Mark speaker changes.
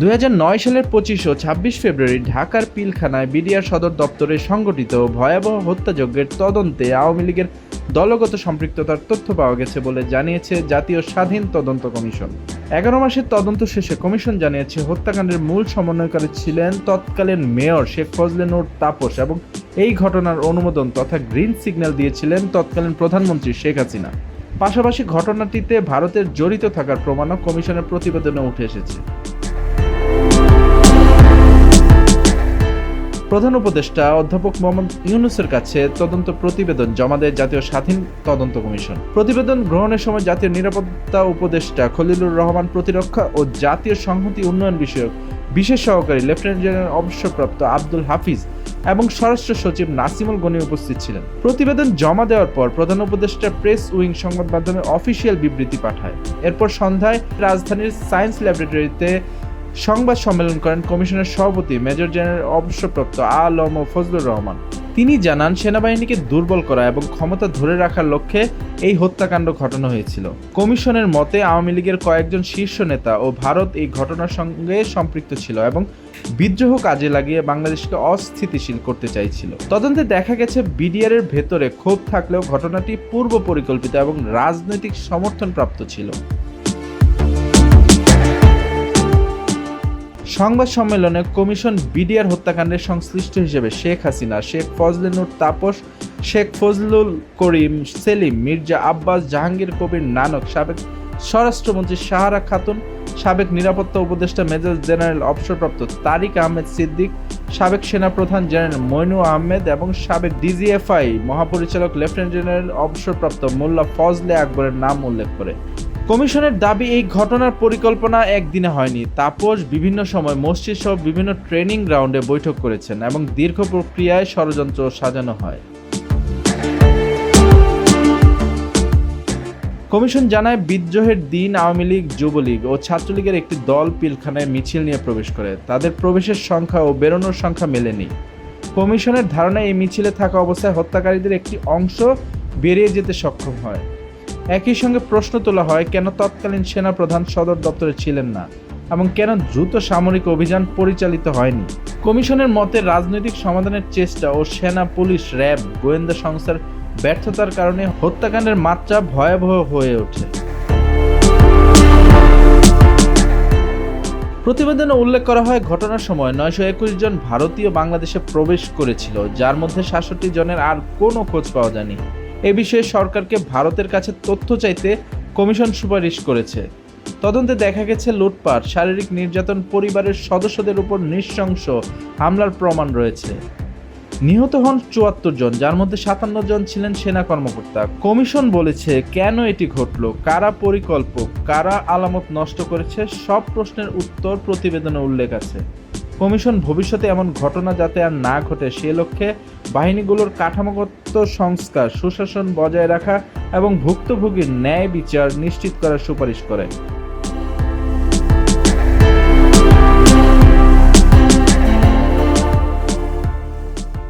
Speaker 1: দুই হাজার নয় সালের পঁচিশ ও ছাব্বিশ ফেব্রুয়ারি ঢাকার পিলখানায় বিডিআর সদর দপ্তরে সংগঠিত ভয়াবহ হত্যাযজ্ঞের তদন্তে আওয়ামী লীগের দলগত সম্পৃক্ততার তথ্য পাওয়া গেছে বলে জানিয়েছে জাতীয় স্বাধীন তদন্ত কমিশন। এগারো মাসের তদন্ত শেষে কমিশন জানিয়েছে হত্যাকাণ্ডের মূল সমন্বয়কারী ছিলেন তৎকালীন মেয়র শেখ ফজলে নূর তাপস এবং এই ঘটনার অনুমোদন তথা গ্রিন সিগন্যাল দিয়েছিলেন তৎকালীন প্রধানমন্ত্রী শেখ হাসিনা। পাশাপাশি ঘটনাটিতে ভারতের জড়িত থাকার প্রমাণও কমিশনের প্রতিবেদনে উঠে এসেছে। প্রধান উপদেষ্টা অধ্যাপক মোহাম্মদ ইউনুসের কাছে তদন্ত প্রতিবেদন জমা দেয় জাতীয় স্বাধীন তদন্ত কমিশন। প্রতিবেদন গ্রহণের সময় জাতীয় নিরাপত্তা উপদেষ্টা খলিলুর রহমান প্রতিরক্ষা ও জাতীয় সংহতি উন্নয়ন বিষয়ক বিশেষ সহকারী লেফটেন্যান্ট জেনারেল অবসরপ্রাপ্ত আব্দুল হাফিজ এবং স্বরাষ্ট্র সচিব নাসিমুল গনি উপস্থিত ছিলেন। প্রতিবেদন জমা দেওয়ার পর প্রধান উপদেষ্টা প্রেস উইং সংবাদ মাধ্যমে অফিসিয়াল বিবৃতি পাঠায়। এরপর সন্ধ্যায় রাজধানীর সায়েন্স ল্যাবরেটরিতে সংবাদ সম্মেলন করেন কমিশনের সভাপতি মেজর জেনারেল অবসরপ্রাপ্ত আলম ফজলুর রহমান। তিনি জানান, সেনাবাহিনীকে দুর্বল করা এবং ক্ষমতা ধরে রাখার লক্ষ্যে এই হত্যাকাণ্ড ঘটানো হয়েছিল। কমিশনের মতে, আওয়ামী লীগের কয়েকজন শীর্ষ নেতা ও ভারত এই ঘটনার সঙ্গে সম্পৃক্ত ছিল এবং বিদ্রোহ কাজে লাগিয়ে বাংলাদেশকে অস্থিতিশীল করতে চাইছিল। তদন্তে দেখা গেছে, বিডিআর এর ভেতরে ক্ষোভ থাকলেও ঘটনাটি পূর্ব পরিকল্পিত এবং রাজনৈতিক সমর্থন প্রাপ্ত ছিল। সংবাদ সম্মেলনে কমিশন বিডিআর হত্যাকাণ্ডের সংশ্লিষ্ট হিসেবে শেখ হাসিনা, শেখ ফজলেনুর তাপস, শেখ ফজলুল করিম, সেলিম, মির্জা আব্বাস, জাহাঙ্গীর কবির নানক, সাবেক স্বরাষ্ট্রমন্ত্রী সাহারা খাতুন, সাবেক নিরাপত্তা উপদেষ্টা মেজর জেনারেল অবসরপ্রাপ্ত তারিক আহমেদ সিদ্দিক, সাবেক সেনাপ্রধান জেনারেল মইনু আহমেদ এবং সাবেক ডিজিএফআই মহাপরিচালক লেফটেন্যান্ট জেনারেল অবসরপ্রাপ্ত মোল্লা ফজলে আকবরের নাম উল্লেখ করে। কমিশনের দাবি, এই ঘটনার পরিকল্পনা একদিনে হয়নি। তাপস বিভিন্ন সময় মসজিদ সহ বিভিন্ন ট্রেনিং গ্রাউন্ডে বৈঠক করেছেন এবং দীর্ঘ প্রক্রিয়ায় ষড়যন্ত্র সাজানো হয়। কমিশন জানায়, বিদ্রোহের দিন আওয়ামী লীগ, যুবলীগ ও ছাত্রলীগের একটি দল পিলখানায় মিছিল নিয়ে প্রবেশ করে। তাদের প্রবেশের সংখ্যা ও বেরোনোর সংখ্যা মেলেনি। কমিশনের ধারণা এই মিছিলে থাকা অবস্থায় হত্যাকারীদের একটি অংশ বেরিয়ে যেতে সক্ষম হয়। একই সঙ্গে প্রশ্ন তোলা হয়, কেন তৎকালীন সেনাপ্রধান সদর দপ্তরে ছিলেন না? এবং কেন দ্রুত সামরিক অভিযান পরিচালিত হয়নি? কমিশনের মতে, রাজনৈতিক সমাধানের চেষ্টা ও সেনা, পুলিশ, র্যাব, গোয়েন্দা সংস্থার ব্যর্থতার কারণে হত্যাকাণ্ডের মাত্রা ভয়াবহ হয়ে ওঠে। প্রতিবেদনে উল্লেখ করা হয়, ঘটনার সময় নয়শো একুশ জন ভারতীয় বাংলাদেশে প্রবেশ করেছিল, যার মধ্যে সাতষট্টি জনের আর কোনো খোঁজ পাওয়া যায়নি। এ বিষয়ে সরকারকে ভারতের কাছে তথ্য চাইতে কমিশন সুপারিশ করেছে। তদন্তে দেখা গেছে, লুটপাট, শারীরিক নির্যাতন, পরিবারের সদস্যদের উপর নৃশংস হামলার প্রমাণ রয়েছে। নিহত হন চুয়াত্তর জন, যার মধ্যে সাতান্ন জন ছিলেন সেনা কর্মকর্তা। কমিশন বলেছে, কেন এটি ঘটলো, কারা পরিকল্পক, কারা আলামত নষ্ট করেছে, সব প্রশ্নের উত্তর প্রতিবেদনে উল্লেখ আছে। কমিশন ভবিষ্যতে এমন ঘটনা যাতে আর না ঘটে, সে লক্ষ্যে বাহিনীগুলোর কাঠামোগত সংস্কার, সুশাসন বজায় রাখা এবং ভুক্তভোগীর ন্যায় বিচার নিশ্চিত করার সুপারিশ করে।